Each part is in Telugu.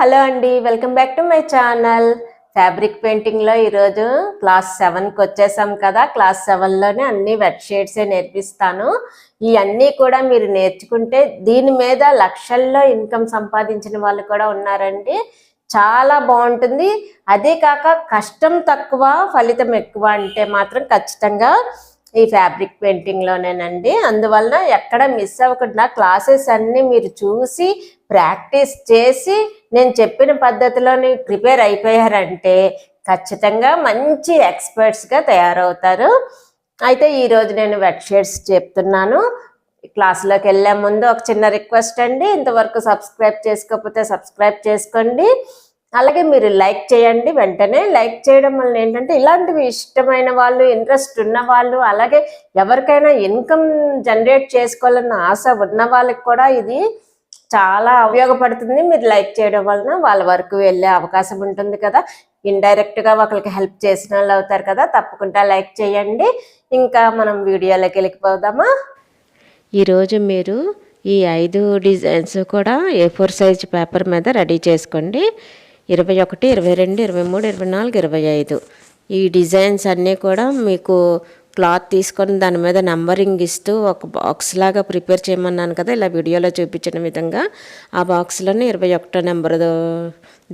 హలో అండి welcome back to my channel. Fabric పెయింటింగ్లో ఈరోజు క్లాస్ సెవెన్కి వచ్చేసాం కదా. క్లాస్ సెవెన్లోనే అన్ని వెట్ షేడ్సే నేర్పిస్తాను. ఇవన్నీ కూడా మీరు నేర్చుకుంటే దీని మీద లక్షల్లో ఇన్కమ్ సంపాదించిన వాళ్ళు కూడా ఉన్నారండి. చాలా బాగుంటుంది. అదే కాక కష్టం తక్కువ ఫలితం ఎక్కువ అంటే మాత్రం ఖచ్చితంగా ఈ ఫ్యాబ్రిక్ పెయింటింగ్లోనేనండి అందువలన ఎక్కడ మిస్ అవ్వకుండా క్లాసెస్ అన్నీ మీరు చూసి ప్రాక్టీస్ చేసి నేను చెప్పిన పద్ధతిలోని ప్రిపేర్ అయిపోయారంటే ఖచ్చితంగా మంచి ఎక్స్పర్ట్స్గా తయారవుతారు. అయితే ఈరోజు నేను వెబ్షీట్స్ చెప్తున్నాను. క్లాస్లోకి వెళ్ళే ముందు ఒక చిన్న రిక్వెస్ట్ అండి. ఇంతవరకు సబ్స్క్రైబ్ చేసుకోకపోతే సబ్స్క్రైబ్ చేసుకోండి. అలాగే మీరు లైక్ చేయండి. వెంటనే లైక్ చేయడం వల్ల ఏంటంటే ఇలాంటివి ఇష్టమైన వాళ్ళు ఇంట్రెస్ట్ ఉన్న వాళ్ళు అలాగే ఎవరికైనా ఇన్కమ్ జనరేట్ చేసుకోవాలన్న ఆశ ఉన్న వాళ్ళకి కూడా ఇది చాలా ఉపయోగపడుతుంది. మీరు లైక్ చేయడం వలన వాళ్ళ వరకు వెళ్ళే అవకాశం ఉంటుంది కదా. ఇండైరెక్ట్గా ఒకరికి హెల్ప్ చేసిన వాళ్ళు అవుతారు కదా. తప్పకుండా లైక్ చేయండి. ఇంకా మనం వీడియోలోకి వెళ్ళిపోదామా? ఈరోజు మీరు ఈ ఐదు డిజైన్స్ కూడా ఏ ఫోర్ సైజ్ పేపర్ మీద రెడీ చేసుకోండి. ఇరవై ఒకటి ఇరవై రెండు ఇరవై మూడు ఇరవై నాలుగు ఇరవై ఐదు. ఈ డిజైన్స్ అన్నీ కూడా మీకు క్లాత్ తీసుకొని దాని మీద నంబరింగ్ ఇస్తూ ఒక బాక్స్ లాగా ప్రిపేర్ చేయమన్నాను కదా ఇలా వీడియోలో చూపించిన విధంగా. ఆ బాక్స్లోనే ఇరవై ఒకటో నెంబర్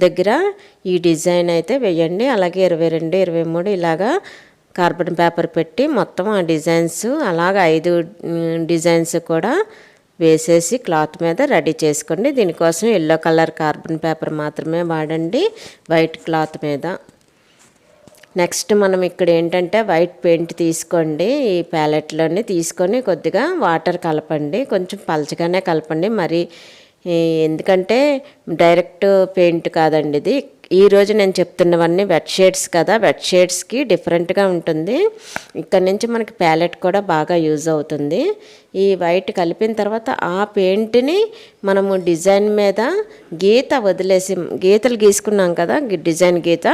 దగ్గర ఈ డిజైన్ అయితే వేయండి. అలాగే ఇరవై రెండు ఇరవై మూడు ఇలాగా కార్బన్ పేపర్ పెట్టి మొత్తం ఆ డిజైన్స్ అలాగ ఐదు డిజైన్స్ కూడా వేసేసి క్లాత్ మీద రెడీ చేసుకోండి. దీనికోసం ఎల్లో కలర్ కార్బన్ పేపర్ మాత్రమే వాడండి వైట్ క్లాత్ మీద. నెక్స్ట్ మనం ఇక్కడ ఏంటంటే వైట్ పెయింట్ తీసుకోండి ఈ ప్యాలెట్లోని తీసుకొని కొద్దిగా వాటర్ కలపండి కొంచెం పలచగానే కలపండి. మరి ఎందుకంటే డైరెక్ట్ పెయింట్ కాదండి ఇది. ఈ రోజు నేను చెప్తున్నవన్నీ వెట్ షేడ్స్ కదా వెట్ షేడ్స్కి డిఫరెంట్గా ఉంటుంది. ఇక్కడ నుంచి మనకి ప్యాలెట్ కూడా బాగా యూజ్ అవుతుంది. ఈ వైట్ కలిపిన తర్వాత ఆ పెయింట్ని మనము డిజైన్ మీద గీత వదిలేసి గీతలు గీసుకున్నాం కదా డిజైన్ గీత.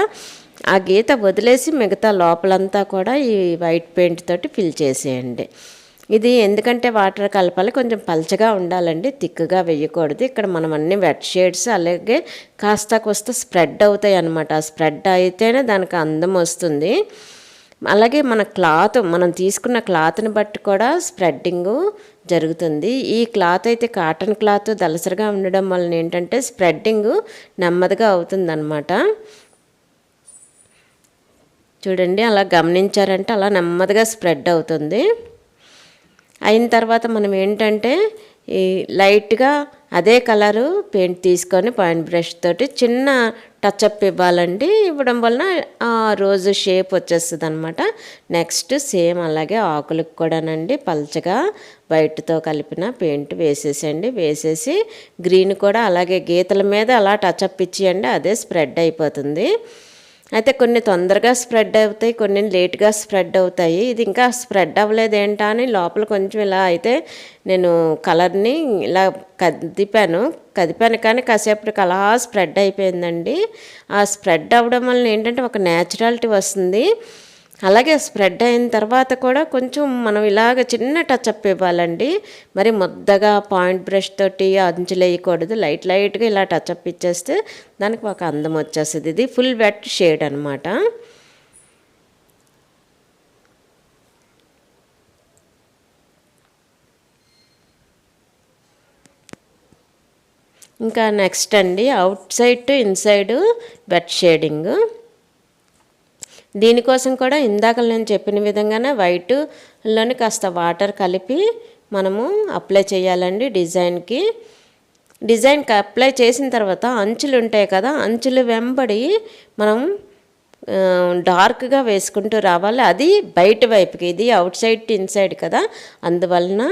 ఆ గీత వదిలేసి మిగతా లోపలంతా కూడా ఈ వైట్ పెయింట్ తోటి ఫిల్ చేసేయండి. ఇది ఎందుకంటే వాటర్ కలపాలి కొంచెం పలచగా ఉండాలండి తిక్కుగా వేయకూడదు. ఇక్కడ మనం అన్ని వెట్ షేడ్స్ అలాగే కాస్త కోస్త స్ప్రెడ్ అవుతాయి అన్నమాట. ఆ స్ప్రెడ్ అయితేనే దానికి అందం వస్తుంది. అలాగే మన క్లాత్ మనం తీసుకున్న క్లాత్ని బట్టి కూడా స్ప్రెడ్డింగ్ జరుగుతుంది. ఈ క్లాత్ అయితే కాటన్ క్లాత్ దలసరిగా ఉండడం వలన ఏంటంటే స్ప్రెడ్డింగ్ నెమ్మదిగా అవుతుందన్నమాట. చూడండి అలా గమనించారంటే అలా నెమ్మదిగా స్ప్రెడ్ అవుతుంది. అయిన తర్వాత మనం ఏంటంటే ఈ లైట్గా అదే కలరు పెయింట్ తీసుకొని పాయింట్ బ్రష్ తోటి చిన్న టచ్అప్ ఇవ్వాలండి. ఇవ్వడం వలన ఆ రోజు షేప్ వచ్చేస్తుంది అనమాట నెక్స్ట్ సేమ్ అలాగే ఆకులకు కూడానండి పల్చగా వైట్తో కలిపిన పెయింట్ వేసేసండి వేసేసి గ్రీన్ కూడా అలాగే గీతల మీద అలా టచ్అప్ ఇచ్చేయండి అదే స్ప్రెడ్ అయిపోతుంది. అయితే కొన్ని తొందరగా స్ప్రెడ్ అవుతాయి కొన్ని లేట్గా స్ప్రెడ్ అవుతాయి. ఇది ఇంకా స్ప్రెడ్ అవ్వలేదు ఏంటా అని లోపల కొంచెం ఇలా అయితే నేను కలర్ని ఇలా కదిపాను. కదిపాను కానీ కాసేపటికి అలా స్ప్రెడ్ అయిపోయిందండి. ఆ స్ప్రెడ్ అవ్వడం వల్ల ఏంటంటే ఒక న్యాచురాలిటీ వస్తుంది. అలాగే స్ప్రెడ్ అయిన తర్వాత కూడా కొంచెం మనం ఇలాగ చిన్న టచ్అప్ ఇవ్వాలండి. మరి ముద్దగా పాయింట్ బ్రష్ తోటి అంచులు వేయకూడదు. లైట్ లైట్గా ఇలా టచ్అప్ ఇచ్చేస్తే దానికి ఒక అందం వచ్చేస్తుంది. ఇది ఫుల్ వెట్ షేడ్ అనమాట ఇంకా నెక్స్ట్ అండి outside to inside wet shading. దీనికోసం కూడా ఇందాక నేను చెప్పిన విధంగానే వైట్లోని కాస్త వాటర్ కలిపి మనము అప్లై చేయాలండి డిజైన్కి. డిజైన్కి అప్లై చేసిన తర్వాత అంచులు ఉంటాయి కదా అంచులు వెంబడి మనం డార్క్గా వేసుకుంటూ రావాలి. అది బయట వైపుకి ఇది అవుట్ సైడ్ ఇన్సైడ్ కదా. అందువలన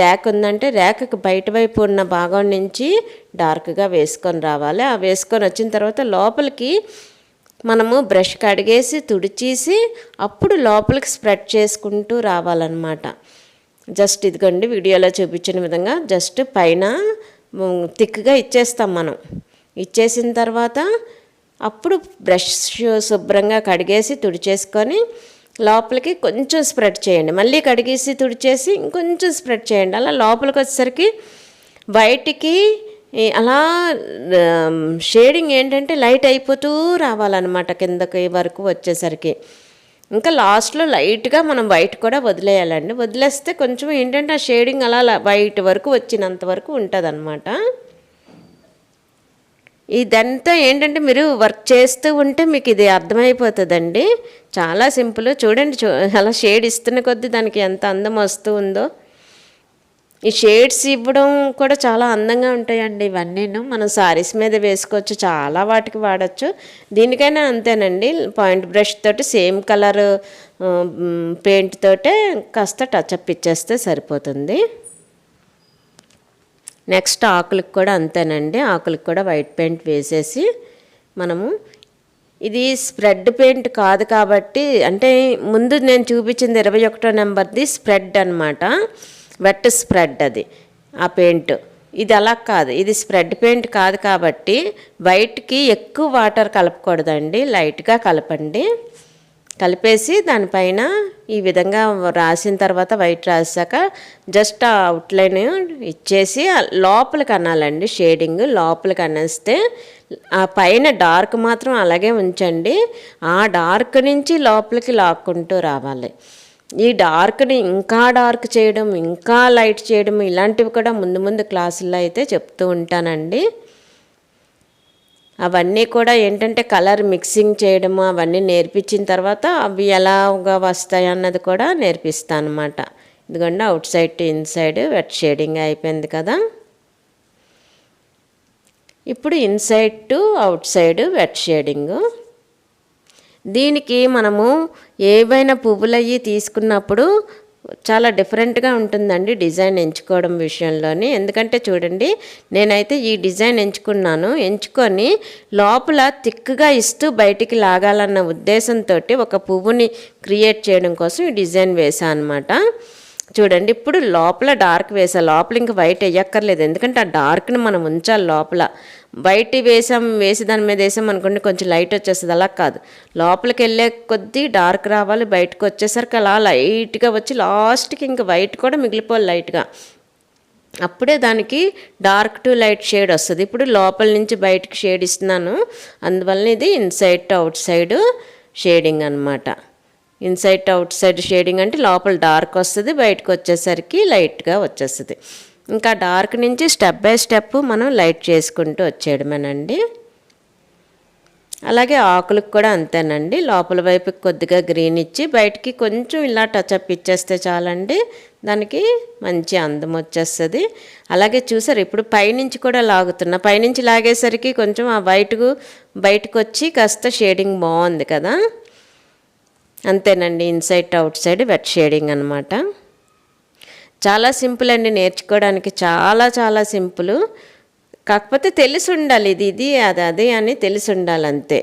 ర్యాక్ ఉందంటే ర్యాక్కి బయట వైపు ఉన్న భాగం నుంచి డార్క్గా వేసుకొని రావాలి. ఆ వేసుకొని వచ్చిన తర్వాత లోపలికి మనము బ్రష్ కడిగేసి తుడిచేసి అప్పుడు లోపలికి స్ప్రెడ్ చేసుకుంటూ రావాలన్నమాట. జస్ట్ ఇదిగోండి వీడియోలో చూపించిన విధంగా జస్ట్ పైన థిక్గా ఇచ్చేస్తాం మనం. ఇచ్చేసిన తర్వాత అప్పుడు బ్రష్ శుభ్రంగా కడిగేసి తుడిచేసుకొని లోపలికి కొంచెం స్ప్రెడ్ చేయండి. మళ్ళీ కడిగేసి తుడిచేసి ఇంకొంచెం స్ప్రెడ్ చేయండి. అలా లోపలికి వచ్చేసరికి బయటికి అలా షేడింగ్ ఏంటంటే లైట్ అయిపోతూ రావాలన్నమాట కిందకి వరకు వచ్చేసరికి. ఇంకా లాస్ట్లో లైట్గా మనం వైట్ కూడా వదిలేయాలండి. వదిలేస్తే కొంచెం ఏంటంటే ఆ షేడింగ్ అలా వైట్ వరకు వచ్చినంత వరకు ఉంటుంది ఇదంతా ఏంటంటే మీరు వర్క్ చేస్తూ ఉంటే మీకు ఇది అర్థమైపోతుందండి. చాలా సింపుల్ చూడండి చూ అలా షేడ్ ఇస్తున్న కొద్దీ దానికి ఎంత అందం వస్తూ ఉందో. ఈ షేడ్స్ ఇవ్వడం కూడా చాలా అందంగా ఉంటాయండి ఇవన్నీను. మనం సారీస్ మీద వేసుకోవచ్చు చాలా వాటికి వాడచ్చు. దీనికైనా అంతేనండి. పాయింట్ బ్రష్ తోటి సేమ్ కలర్ పెయింట్ తోటే కాస్త టచ్అప్ ఇచ్చేస్తే సరిపోతుంది. నెక్స్ట్ ఆకులకు కూడా అంతేనండి. ఆకులకు కూడా వైట్ పెయింట్ వేసేసి మనము ఇది స్ప్రెడ్ పెయింట్ కాదు కాబట్టి అంటే ముందు నేను చూపించింది ఇరవై ఒకటో నెంబర్ది స్ప్రెడ్ అనమాట వెట్ స్ప్రెడ్ అది ఆ పెయింట్. ఇది అలా కాదు ఇది స్ప్రెడ్ పెయింట్ కాదు కాబట్టి వైట్కి ఎక్కువ వాటర్ కలపకూడదండి లైట్గా కలపండి. కలిపేసి దానిపైన ఈ విధంగా రాసిన తర్వాత వైట్ రాసాక జస్ట్ ఆ అవుట్లైన్ ఇచ్చేసి లోపలికి అనాలండి షేడింగ్ లోపలికి అనేస్తే ఆ పైన డార్క్ మాత్రం అలాగే ఉంచండి. ఆ డార్క్ నుంచి లోపలికి లాక్కుంటూ రావాలి. ఈ డార్క్ని ఇంకా డార్క్ చేయడం ఇంకా లైట్ చేయడం ఇలాంటివి కూడా ముందు ముందు క్లాసుల్లో అయితే చెప్తూ ఉంటానండి. అవన్నీ కూడా ఏంటంటే కలర్ మిక్సింగ్ చేయడము అవన్నీ నేర్పించిన తర్వాత అవి ఎలాగా వస్తాయి అన్నది కూడా నేర్పిస్తాను అనమాట ఎందుకంటే outside to inside wet shading అయిపోయింది కదా. ఇప్పుడు inside to outside wet shading దీనికి మనము ఏవైనా పువ్వులయ్యి తీసుకున్నప్పుడు చాలా డిఫరెంట్గా ఉంటుందండి డిజైన్ ఎంచుకోవడం విషయంలోని. ఎందుకంటే చూడండి నేనైతే ఈ డిజైన్ ఎంచుకున్నాను. ఎంచుకొని లోపల తిక్కుగా ఇస్తూ బయటికి లాగాలన్న ఉద్దేశంతో ఒక పువ్వుని క్రియేట్ చేయడం కోసం ఈ డిజైన్ వేసాను అనమాట చూడండి ఇప్పుడు లోపల డార్క్ వేసా లోపల ఇంకా వైట్ వేయక్కర్లేదు. ఎందుకంటే ఆ డార్క్ని మనం ఉంచాలి లోపల. వైట్ వేసాం వేసి దాని మీద వేసాం అనుకోండి కొంచెం లైట్ వచ్చేస్తుంది. అలా కాదు. లోపలికి వెళ్ళే కొద్దీ డార్క్ రావాలి బయటకు వచ్చేసరికి అలా లైట్గా వచ్చి లాస్ట్కి ఇంకా వైట్ కూడా మిగిలిపోవాలి లైట్గా. అప్పుడే దానికి డార్క్ టు లైట్ షేడ్ వస్తుంది. ఇప్పుడు లోపల నుంచి బయటకు షేడ్ ఇస్తున్నాను. అందువలన ఇది inside to outside shading అనమాట ఇన్సైడ్ అవుట్ సైడ్ షేడింగ్ అంటే లోపల డార్క్ వస్తుంది బయటకు వచ్చేసరికి లైట్గా వచ్చేస్తుంది. ఇంకా డార్క్ నుంచి స్టెప్ బై స్టెప్ మనం లైట్ చేసుకుంటూ వచ్చేయడమేనండి. అలాగే ఆకులకు కూడా అంతేనండి. లోపల వైపుకి కొద్దిగా గ్రీన్ ఇచ్చి బయటికి కొంచెం ఇలా టచ్అప్ ఇచ్చేస్తే చాలండి. దానికి మంచి అందం వచ్చేస్తుంది. అలాగే చూసారు ఇప్పుడు పైనుంచి కూడా లాగుతున్నా. పైనుంచి లాగేసరికి కొంచెం ఆ వైట్కు బయటకు వచ్చి కాస్త షేడింగ్ బాగుంది కదా. అంతేనండి inside outside wet shading అనమాట చాలా సింపుల్ అండి నేర్చుకోవడానికి చాలా చాలా సింపుల్. కాకపోతే తెలిసి ఉండాలి ఇది ఇది అది అది అని తెలిసి ఉండాలి అంతే.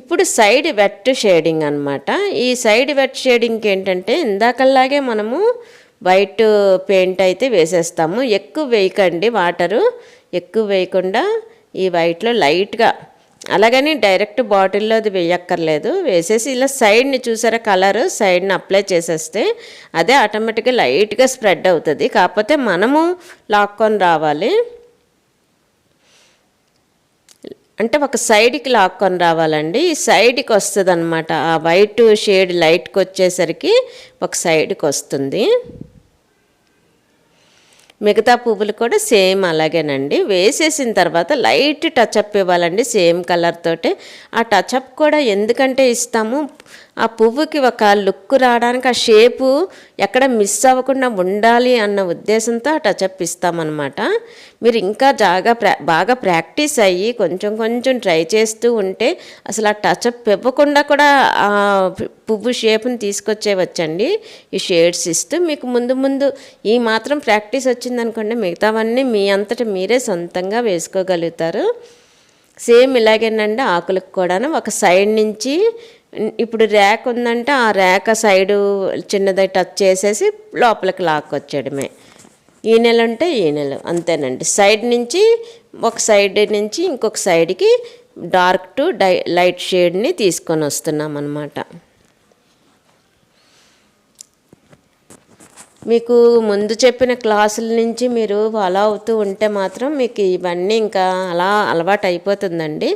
ఇప్పుడు సైడ్ వెట్ షేడింగ్ అనమాట ఈ సైడ్ వెట్ షేడింగ్కి ఏంటంటే ఇందాకల్లాగే మనము వైట్ పెయింట్ అయితే వేసేస్తాము. ఎక్కువ వేయకండి వాటరు ఎక్కువ వేయకుండా ఈ వైట్లో లైట్గా అలాగని డైరెక్ట్ బాటిల్లో అది వేయక్కర్లేదు. వేసేసి ఇలా సైడ్ని చూసారా కలర్? సైడ్ని అప్లై చేసేస్తే అదే ఆటోమేటిక్గా లైట్గా స్ప్రెడ్ అవుతుంది. కాకపోతే మనము లాక్కొని రావాలి. అంటే ఒక సైడ్కి లాక్కొని రావాలండి. ఈ సైడ్కి వస్తుంది అనమాట ఆ వైట్ షేడ్ లైట్కి వచ్చేసరికి ఒక సైడ్కి వస్తుంది. మిగతా పువ్వులు కూడా సేమ్ అలాగేనండి. వేసేసిన తర్వాత లైట్ టచ్ అప్ ఇవ్వాలండి సేమ్ కలర్ తోటి. ఆ టచ్ అప్ కూడా ఎందుకంటే ఇస్తాము ఆ పువ్వుకి ఒక లుక్ రావడానికి ఆ షేపు ఎక్కడ మిస్ అవ్వకుండా ఉండాలి అన్న ఉద్దేశంతో ఆ టచ్అప్ ఇస్తామన్నమాట. మీరు ఇంకా జాగా ప్రా బాగా ప్రాక్టీస్ అయ్యి కొంచెం కొంచెం ట్రై చేస్తూ ఉంటే అసలు ఆ టచ్అప్ ఇవ్వకుండా కూడా ఆ పువ్వు షేప్ని తీసుకొచ్చేవచ్చండి ఈ షేడ్స్ ఇస్తూ మీకు ముందు ముందు ఈ మాత్రం ప్రాక్టీస్ వచ్చిందనుకోండి మిగతావన్నీ మీ అంతటా మీరే సొంతంగా వేసుకోగలుగుతారు. సేమ్ ఇలాగేనండి ఆకులకు కూడాను ఒక సైడ్ నుంచి ఇప్పుడు ర్యాక్ ఉందంటే ఆ ర్యాక్ సైడు చిన్నది టచ్ చేసేసి లోపలికి లాక్కొచ్చేయడమే. ఈ నెల ఉంటే ఈ నెల అంతేనండి. సైడ్ నుంచి ఒక సైడ్ నుంచి ఇంకొక సైడ్కి డార్క్ టు డై లైట్ షేడ్ని తీసుకొని వస్తున్నాం అన్నమాట మీకు ముందు చెప్పిన క్లాసుల నుంచి మీరు ఫాలో అవుతూ ఉంటే మాత్రం మీకు ఇవన్నీ ఇంకా అలా అలవాటు అయిపోతుందండి.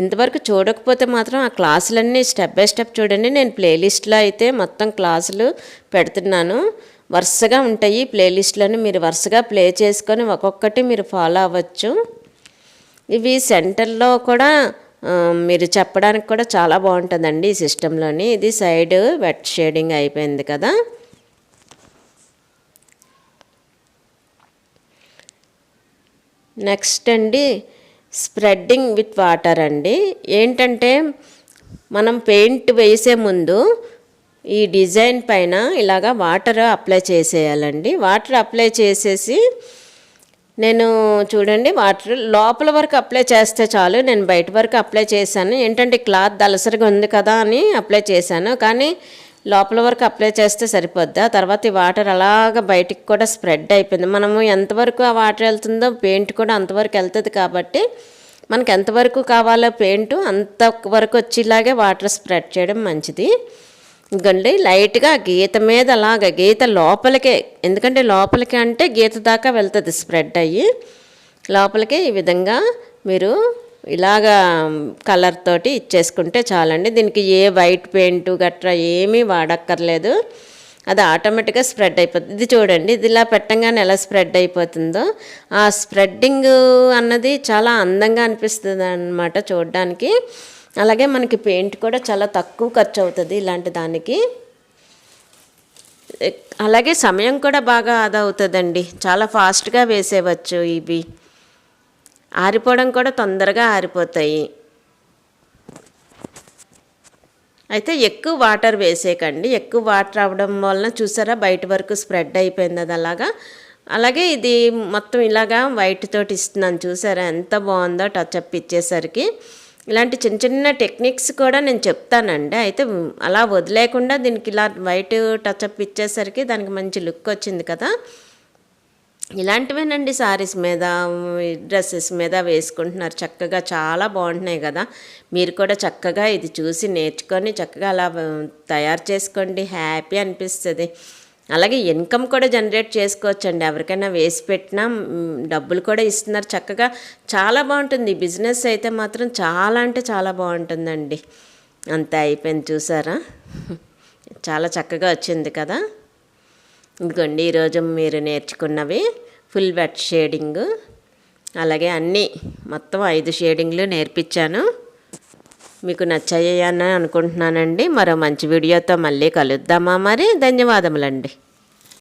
ఇంతవరకు చూడకపోతే మాత్రం ఆ క్లాసులన్నీ స్టెప్ బై స్టెప్ చూడండి. నేను ప్లేలిస్ట్లో అయితే మొత్తం క్లాసులు పెడుతున్నాను. వరుసగా ఉంటాయి ప్లేలిస్ట్లను మీరు వరుసగా ప్లే చేసుకొని ఒక్కొక్కటి మీరు ఫాలో అవ్వచ్చు. ఇవి సెంటర్లో కూడా మీరు చెప్పడానికి కూడా చాలా బాగుంటుందండి ఈ సిస్టంలోని. ఇది సైడ్ వెట్ షేడింగ్ అయిపోయింది కదా. నెక్స్ట్ అండి స్ప్రెడ్డింగ్ విత్ వాటర్ అండి. ఏంటంటే మనం పెయింట్ వేసే ముందు ఈ డిజైన్ పైన ఇలాగా వాటర్ అప్లై చేసేయాలండి. వాటర్ అప్లై చేసేసి నేను చూడండి వాటర్ లోపల వరకు అప్లై చేస్తే చాలు నేను బయట వరకు అప్లై చేశాను. ఏంటంటే క్లాత్ దలసరిగా ఉంది కదా అని అప్లై చేశాను. కానీ లోపల వరకు అప్లై చేస్తే సరిపోద్ది? ఆ తర్వాత ఈ వాటర్ అలాగ బయటికి కూడా స్ప్రెడ్ అయిపోయింది. మనము ఎంతవరకు ఆ వాటర్ వెళ్తుందో పెయింట్ కూడా అంతవరకు వెళ్తుంది కాబట్టి మనకి ఎంతవరకు కావాలో పెయింట్ అంతవరకు వచ్చేలాగే వాటర్ స్ప్రెడ్ చేయడం మంచిది. ఇంకండి లైట్గా గీత మీద అలాగ గీత లోపలికే ఎందుకంటే లోపలికి అంటే గీత దాకా వెళ్తుంది స్ప్రెడ్ అయ్యి. లోపలికి ఈ విధంగా మీరు ఇలాగా కలర్ తోటి ఇచ్చేసుకుంటే చాలండి. దీనికి ఏ వైట్ పెయింట్ గట్రా ఏమీ వాడక్కర్లేదు. అది ఆటోమేటిక్గా స్ప్రెడ్ అయిపోతుంది. ఇది చూడండి ఇది ఇలా పెట్టంగానే ఎలా స్ప్రెడ్ అయిపోతుందో. ఆ స్ప్రెడ్డింగ్ అన్నది చాలా అందంగా అనిపిస్తుంది అనమాట చూడడానికి. అలాగే మనకి పెయింట్ కూడా చాలా తక్కువ ఖర్చు అవుతుంది ఇలాంటి దానికి. అలాగే సమయం కూడా బాగా ఆదా అవుతుందండి. చాలా ఫాస్ట్గా వేసేవచ్చు ఇవి. ఆరిపోవడం కూడా తొందరగా ఆరిపోతాయి. అయితే ఎక్కువ వాటర్ వేసేయకండి. ఎక్కువ వాటర్ అవడం వలన చూసారా బయట వరకు స్ప్రెడ్ అయిపోయింది అది అలాగా అలాగే ఇది మొత్తం ఇలాగా వైట్ తోటి ఇస్తున్నాను చూసారా ఎంత బాగుందో టచ్ అప్ ఇచ్చేసరికి. ఇలాంటి చిన్న చిన్న టెక్నిక్స్ కూడా నేను చెప్తానండి. అయితే అలా వదిలేకుండా దీనికి ఇలా వైట్ టచ్అప్ ఇచ్చేసరికి దానికి మంచి లుక్ వచ్చింది కదా. ఇలాంటివేనండి సారీస్ మీద డ్రెస్సెస్ మీద వేసుకుంటున్నారు. చక్కగా చాలా బాగుంటున్నాయి కదా. మీరు కూడా చక్కగా ఇది చూసి నేర్చుకొని చక్కగా అలా తయారు చేసుకోండి. హ్యాపీ అనిపిస్తుంది. అలాగే ఇన్కమ్ కూడా జనరేట్ చేసుకోవచ్చండి. ఎవరికైనా వేసి పెట్టినా డబ్బులు కూడా ఇస్తున్నారు. చక్కగా చాలా బాగుంటుంది. బిజినెస్ అయితే మాత్రం చాలా అంటే చాలా బాగుంటుందండి. అంతే అయిపోయింది. చూసారా? చాలా చక్కగా వచ్చింది కదా. ఇదిగోండి ఈరోజు మీరు నేర్చుకున్నవి ఫుల్ వెట్ షేడింగ్. అలాగే అన్నీ మొత్తం ఐదు షేడింగ్లు నేర్పించాను. మీకు నచ్చాయని అని అనుకుంటున్నానండి. మరో మంచి వీడియోతో మళ్ళీ కలుద్దామా మరి? ధన్యవాదములండి.